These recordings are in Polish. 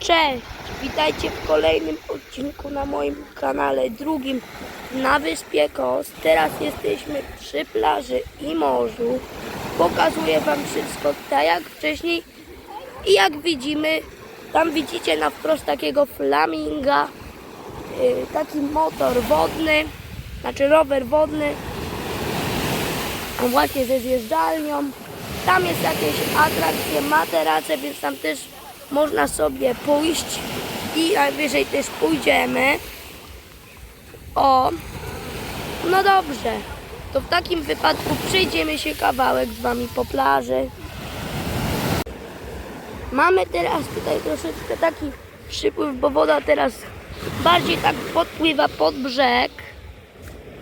Cześć, witajcie w kolejnym odcinku na moim kanale, drugim na wyspie Kos. Teraz jesteśmy przy plaży i morzu. Pokazuję Wam wszystko tak jak wcześniej i jak widzimy, tam widzicie na wprost takiego flaminga, yy, taki motor wodny, znaczy rower wodny, właśnie ze zjeżdżalnią. Tam jest jakieś atrakcje, materace, więc tam też można sobie pójść i najwyżej też pójdziemy. O, no dobrze. To w takim wypadku przejdziemy się kawałek z Wami po plaży. Mamy teraz tutaj troszeczkę taki przypływ, bo woda teraz bardziej tak podpływa pod brzeg.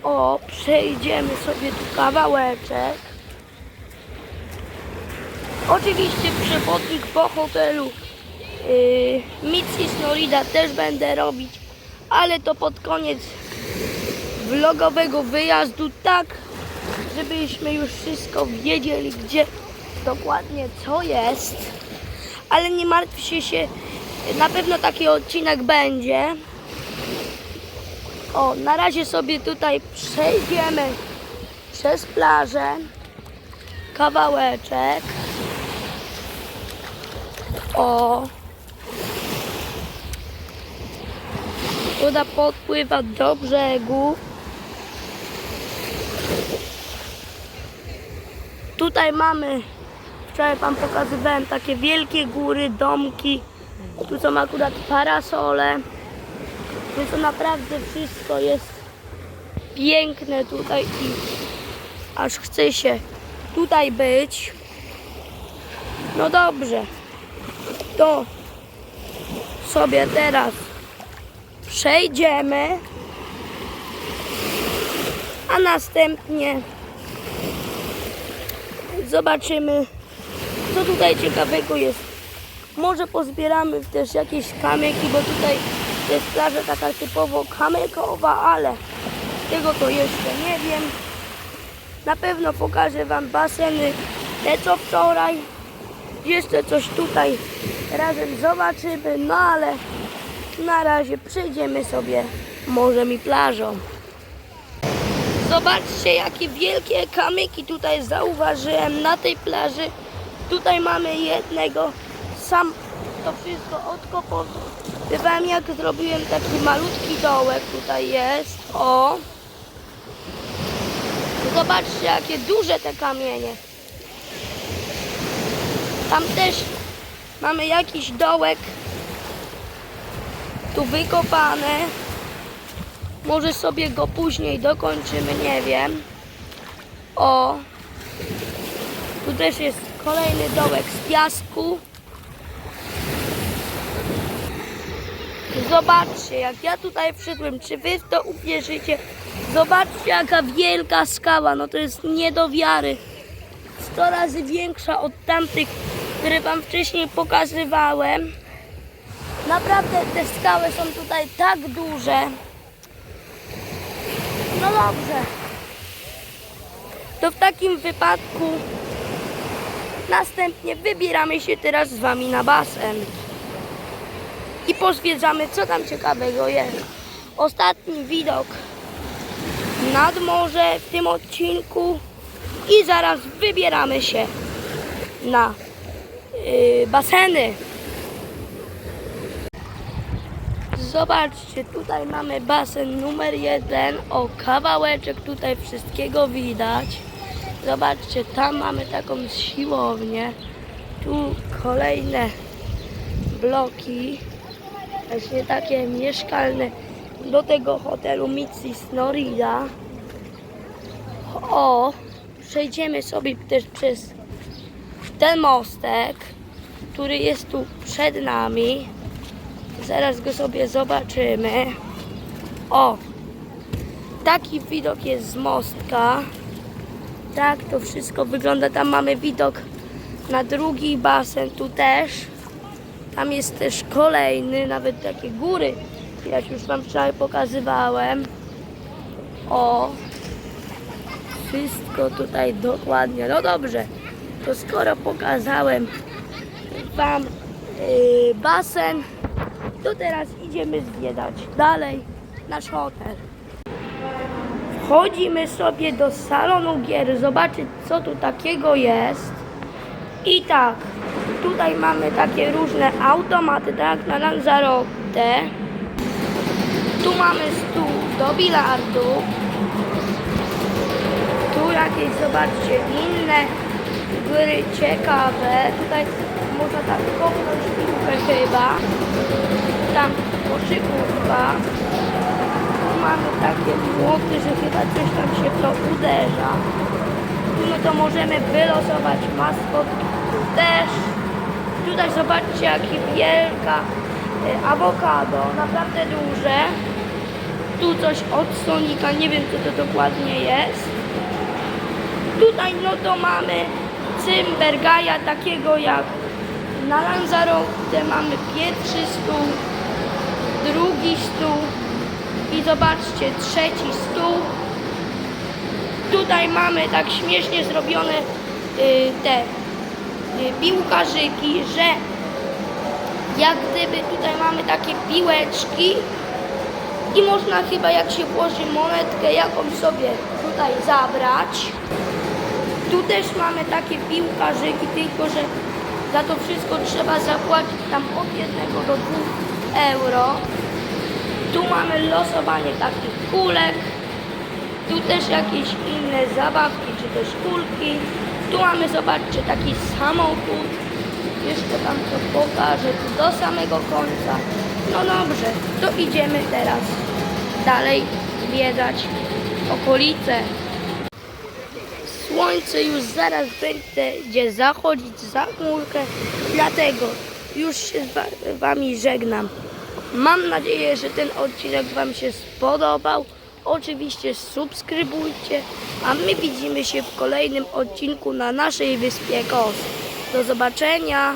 O, przejdziemy sobie tu kawałeczek. Oczywiście przewodnik po hotelu yy, Mitsi Snorida też będę robić, ale to pod koniec vlogowego wyjazdu, tak żebyśmy już wszystko wiedzieli, gdzie dokładnie co jest. Ale nie martwcie się, na pewno taki odcinek będzie. O, na razie sobie tutaj przejdziemy przez plażę. Kawałeczek. O. Woda podpływa do brzegu. Tutaj mamy, wczoraj Wam pokazywałem takie wielkie góry, domki. Tu są akurat parasole. Więc to naprawdę wszystko jest piękne tutaj i aż chce się tutaj być. No dobrze, to sobie teraz przejdziemy, a następnie zobaczymy, co tutaj ciekawego jest. Może pozbieramy też jakieś kamyki, bo tutaj jest plaża taka typowo kamykowa, ale tego to jeszcze nie wiem. Na pewno pokażę Wam baseny, te co wczoraj. Jeszcze coś tutaj razem zobaczymy, no ale na razie przejdziemy sobie morzem i plażą. Zobaczcie, jakie wielkie kamyki tutaj zauważyłem na tej plaży. Tutaj mamy jednego, sam to wszystko odkopowywałem, jak zrobiłem taki malutki dołek tutaj jest. O! Zobaczcie, jakie duże te kamienie. Tam też mamy jakiś dołek tu wykopany. Może sobie go później dokończymy, nie wiem. O, tu też jest kolejny dołek z piasku. Zobaczcie, jak ja tutaj wszedłem, czy wy w to uwierzycie? Zobaczcie, jaka wielka skała, no to jest nie do wiary. 100 razy większa od tamtych, które wam wcześniej pokazywałem. Naprawdę te skały są tutaj tak duże. No dobrze. To w takim wypadku następnie wybieramy się teraz z wami na basen. I pozwiedzamy, co tam ciekawego jest. Ostatni widok nad morze w tym odcinku i zaraz wybieramy się na yy, baseny. Zobaczcie, tutaj mamy basen numer jeden. O, kawałeczek tutaj wszystkiego widać. Zobaczcie, tam mamy taką siłownię. Tu kolejne bloki. Właśnie takie mieszkalne do tego hotelu Mitsi Snorida. O, przejdziemy sobie też przez ten mostek, który jest tu przed nami. Zaraz go sobie zobaczymy. O, taki widok jest z mostka. Tak to wszystko wygląda. Tam mamy widok na drugi basen, tu też. Tam jest też kolejny, nawet takie góry. Jak już Wam wczoraj pokazywałem. O, wszystko tutaj dokładnie. No dobrze, to skoro pokazałem Wam yy, basen, to teraz idziemy zwiedzać dalej nasz hotel. Wchodzimy sobie do salonu gier, zobaczyć co tu takiego jest. I tak, tutaj mamy takie różne automaty, tak na Lanzarote. Tu mamy stół do bilardu. Tu jakieś, zobaczcie, inne gry ciekawe. Tutaj można tak kopnąć piłkę chyba. Tam koszykówka. Tu mamy takie młoty, że chyba coś tam się to uderza. No to możemy wylosować maskotki. Tu też. Tutaj zobaczcie, jakie wielka y, awokado, naprawdę duże. Tu coś od Sonika, nie wiem co to dokładnie jest. Tutaj no to mamy Cymbergaja takiego jak na Lanzarote mamy pierwszy stół, drugi stół i zobaczcie trzeci stół. Tutaj mamy tak śmiesznie zrobione y, te y, piłkarzyki, że jak gdyby tutaj mamy takie piłeczki i można chyba jak się włoży monetkę jakąś sobie tutaj zabrać. Tu też mamy takie piłkarzyki, tylko że za to wszystko trzeba zapłacić tam od 1 do 2 euro. Tu mamy losowanie takich kulek. Tu też jakieś inne zabawki, czy też kulki. Tu mamy, zobaczcie, taki samochód. Jeszcze Wam to pokażę do samego końca. No dobrze, to idziemy teraz dalej zwiedzać okolice. Słońce już zaraz będzie zachodzić za chmurkę, dlatego już się z wa- Wami żegnam. Mam nadzieję, że ten odcinek Wam się spodobał. Oczywiście subskrybujcie, a my widzimy się w kolejnym odcinku na naszej wyspie Kos. Do zobaczenia!